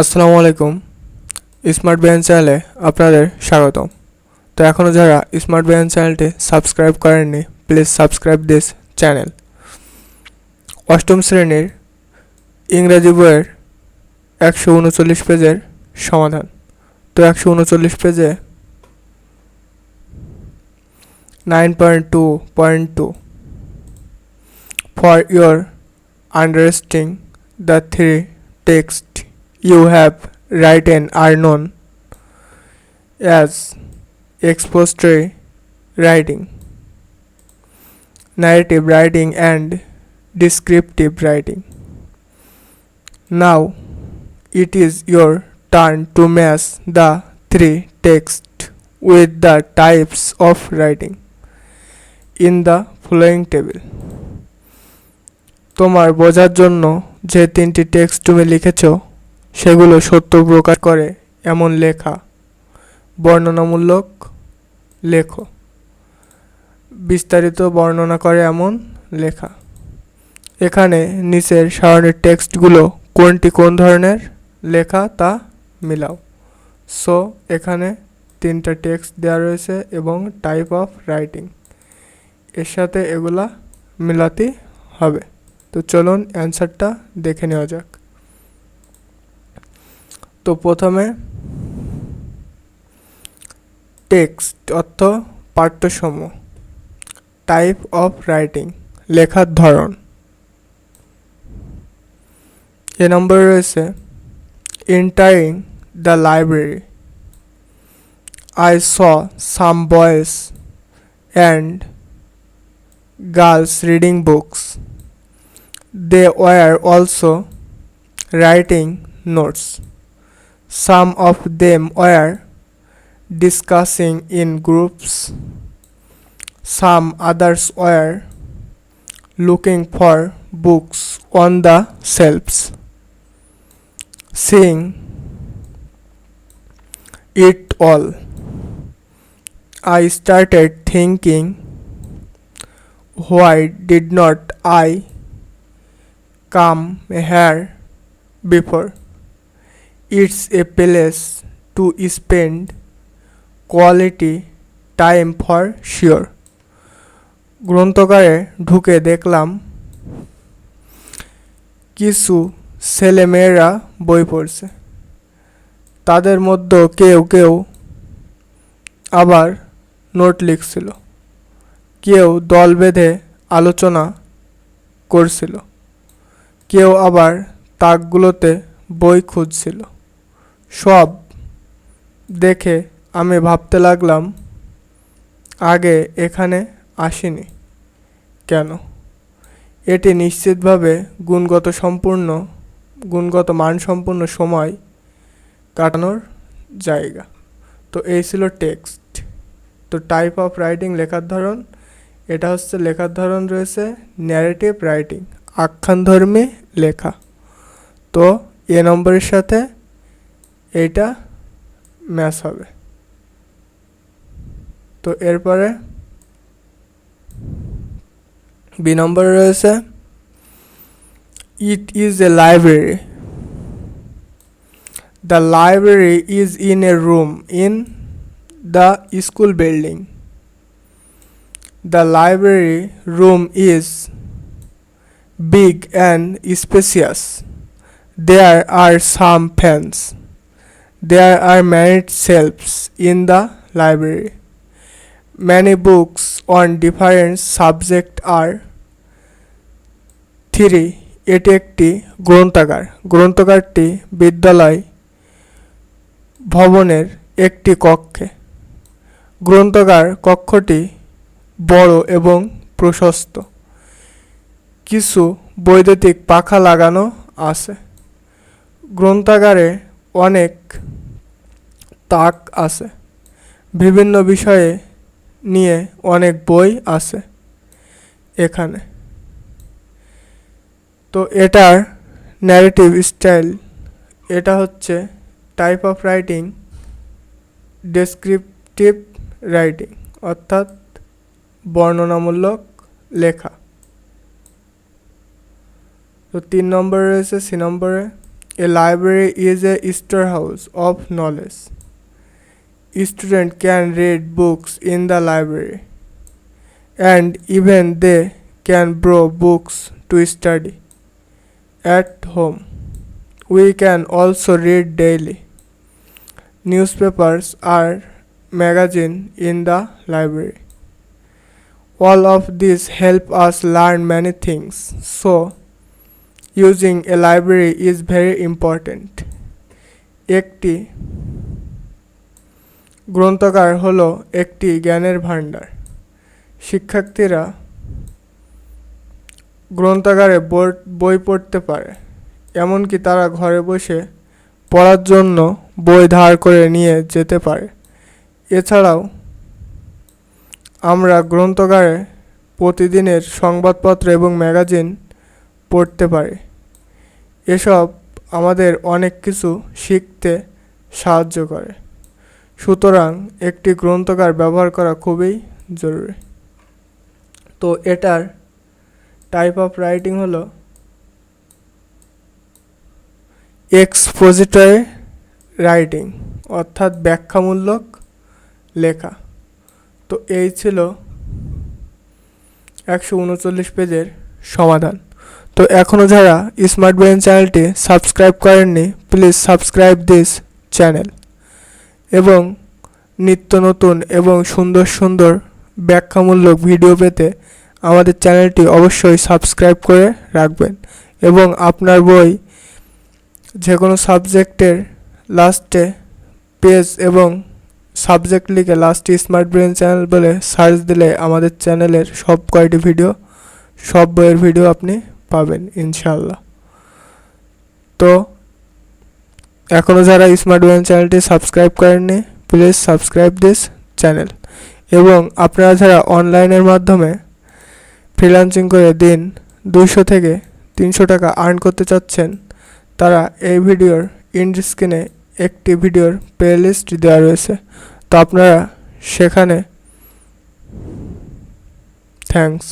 আসসালামু আলাইকুম। Smart ban চ্যানেলে আপনাদের স্বাগতম। তো এখনও যারা স্মার্ট ব্যান চ্যানেলটি সাবস্ক্রাইব করেননি, প্লিজ সাবস্ক্রাইব দিস চ্যানেল। অষ্টম শ্রেণির ইংরেজি বইয়ের একশো উনচল্লিশ পেজের সমাধান। তো একশো উনচল্লিশ পেজে nine point two point two for your understanding the three text. you have written are known as expository writing, narrative writing, and descriptive writing. Now it is your turn to match the three texts with the types of writing in the following table. তোমার বোঝার জন্য যে তিনটি text তুমি লিখেছো সেগুলো সত্য প্রকাশ করে এমন লেখা। বর্ণনামূলক লেখ। বিস্তারিত বর্ণনা করে এমন লেখা। এখানে নিচের সারণীর টেক্সটগুলো কোনটি কোন ধরনের লেখা তা মিলাও। সো, এখানে তিনটা টেক্সট দেওয়া রয়েছে এবং টাইপ অফ রাইটিং। এর সাথে এগুলা মিলাতে হবে। তো চলুন অ্যান্সারটা দেখে নেওয়া যাক। তো প্রথমে টেক্সট, অর্থ, পাঠ্যসমূহ, টাইপ অফ রাইটিং, লেখার ধরন। এ নম্বরে রয়েছে entering the library I saw some boys and girls reading books they were also writing notes Some of them were discussing in groups. Some others were looking for books on the shelves. Seeing it all, I started thinking, why did not I come here before? It's a place to spend quality time for sure. গ্রন্থকারে ঢুকে দেখলাম, কিছু ছেলেমেয়েরা বই পড়ছে। তাদের মধ্যে কেউ কেউ আবার নোট লিখছিল। কেউ দল বেঁধে আলোচনা করছিল। কেউ আবার তাকগুলোতে বই খুঁজছিল। সব দেখে আমি ভাবতে লাগলাম, আগে এখানে আসিনি কেন? এটি নিশ্চিতভাবে গুণগত সম্পূর্ণ, গুণগত মানসম্পন্ন সময় কাটানোর জায়গা। তো এই ছিল টেক্সট। তো টাইপ অফ রাইটিং লেখার ধরন, এটা হচ্ছে লেখার ধরন রয়েছে ন্যারেটিভ রাইটিং আখ্যানধর্মী লেখা। তো এ নম্বরের সাথে এইটা ম্যাচ হবে তো এরপরে বি নম্বরে রয়েছে it is a library the library is in a room in the school building the library room is big and spacious. There are some fans. There are many shelves in the library. Many books on different subjects are three এটি একটি গ্রন্থাগার। গ্রন্থাগারটি বিদ্যালয় ভবনের একটি কক্ষে। গ্রন্থাগার কক্ষটি বড় এবং প্রশস্ত। কিছু বৈদ্যুতিক পাখা লাগানো আছে। গ্রন্থাগারে অনেক তাক আছে। বিভিন্ন বিষয়ে নিয়ে অনেক বই আছে এখানে। তো এটার ন্যারেটিভ স্টাইল এটা হচ্ছে type of writing descriptive writing অর্থাৎ বর্ণনামূলক লেখা। তো তিন নম্বরে রয়েছে, সি নম্বরে a library is a storehouse of knowledge. Students can read books in the library and even they can borrow books to study at home. We can also read daily newspapers or magazine in the library. All of these help us learn many things. So, using a library is very important. একটি গ্রন্থাগার হলো একটি জ্ঞানের ভাণ্ডার। শিক্ষার্থীরা গ্রন্থাগারে বই পড়তে পারে, এমনকি তারা ঘরে বসে পড়ার জন্য বই ধার করে নিয়ে যেতে পারে। এছাড়াও, আমরা গ্রন্থাগারে প্রতিদিনের সংবাদপত্র এবং ম্যাগাজিন পড়তে পারি। এসব আমাদের অনেক কিছু শিখতে সাহায্য করে। সুতরাং একটি গ্রন্থাগার ব্যবহার করা খুবই জরুরি। তো এটার টাইপ অফ রাইটিং হলো এক্সপোজিটরি রাইটিং অর্থাৎ ব্যাখ্যামূলক লেখা। তো এই ছিল একশো উনচল্লিশ পেজের সমাধান। তো এখনও যারা স্মার্ট ব্রেন চ্যানেলটি সাবস্ক্রাইব করেননি প্লিজ সাবস্ক্রাইব দিস চ্যানেল এবং নিত্য নতুন এবং সুন্দর সুন্দর ব্যাখ্যামূলক ভিডিও পেতে আমাদের চ্যানেলটি অবশ্যই সাবস্ক্রাইব করে রাখবেন এবং আপনার বই যে কোনো সাবজেক্টের লাস্টে পেজ এবং সাবজেক্ট লিখে লাস্টে স্মার্ট ব্রেন চ্যানেল বলে সার্চ দিলে আমাদের চ্যানেলের সব কয়টি ভিডিও সব বইয়ের ভিডিও আপনি পাবেন ইনশাল্লাহ তো এখনও যারা স্মার্ট ব্রেন চ্যানেলটি সাবস্ক্রাইব করেননি প্লিজ সাবস্ক্রাইব দিস চ্যানেল এবং আপনারা যারা অনলাইনের মাধ্যমে ফ্রিল্যান্সিং করে দিন দুশো থেকে তিনশো টাকা আর্ন করতে চাচ্ছেন, তারা এই ভিডিওর ইন্ড স্ক্রিনে একটি ভিডিওর প্লেলিস্ট দেওয়া রয়েছে। তো আপনারা সেখানে থ্যাঙ্কস